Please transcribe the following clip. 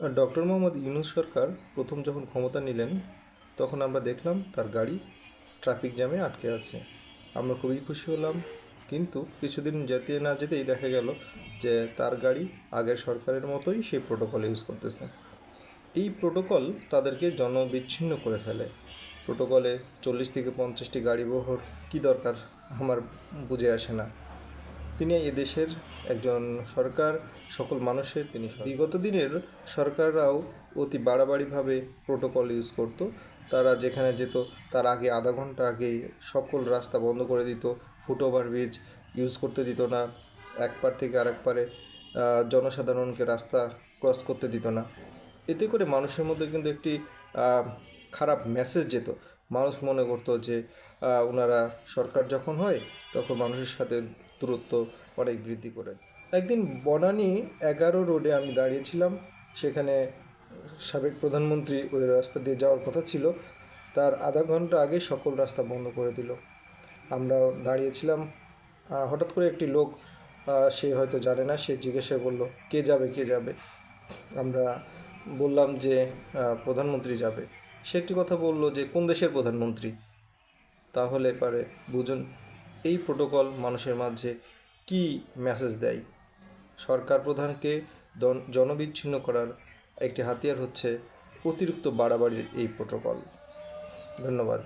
Doctor Mohammad Yunus সরকার প্রথম যখন ক্ষমতা নিলেন, তখন আমরা দেখলাম তার গাড়ি ট্রাফিক জ্যামে আটকে আছে। আমরা খুবই খুশি হলাম। কিন্তু কিছুদিন যেতে না যেতেই দেখা গেল যে তার গাড়ি আগের সরকারের মতোই সেই প্রোটোকল ইউজ করতেছে। এই প্রোটোকল তাদেরকে জনবিচ্ছিন্ন করে ফেলে। প্রোটোকলে চল্লিশ থেকে পঞ্চাশটি গাড়ি বহর কী দরকার আমার বুঝে আসে না। তিনি এদেশের একজন সরকার, সকল মানুষের তিনি বিগত দিনের সরকাররাও অতি বাড়াবাড়িভাবে প্রোটোকল ইউজ করত। তারা যেখানে যেত, তার আগে আধা ঘণ্টা আগেই সকল রাস্তা বন্ধ করে দিত ফুট ওভার ব্রিজ ইউজ করতে দিত না, এক পার থেকে আরেক পারে জনসাধারণকে রাস্তা ক্রস করতে দিত না। এতে করে মানুষের মধ্যে কিন্তু একটি খারাপ মেসেজ যেত। মানুষ মনে করতো যে ওনারা সরকার যখন হয়, তখন মানুষের সাথে দূরত্ব অনেক বৃদ্ধি করে। একদিন বনানী এগারো রোডে আমি দাঁড়িয়েছিলাম, সেখানে সাবেক প্রধানমন্ত্রী ওই রাস্তা দিয়ে যাওয়ার কথা ছিল। তার আধা ঘণ্টা আগে সকল রাস্তা বন্ধ করে দিল। আমরা দাঁড়িয়েছিলাম হঠাৎ করে একটি লোক সে হয়তো জানে না, সে জিজ্ঞাসা করল, কে যাবে কে যাবে? আমরা বললাম যে প্রধানমন্ত্রী যাবে। সে একটি কথা বলল যে, কোন দেশের প্রধানমন্ত্রী? তাহলে পারে বুঝুন এই প্রোটোকল মানুষের মাঝে কি মেসেজ দেয়? সরকার প্রধানকে জনবিচ্ছিন্ন করার একটি হাতিয়ার হচ্ছে অতিরিক্ত বাড়াবাড়ির এই প্রোটোকল ধন্যবাদ।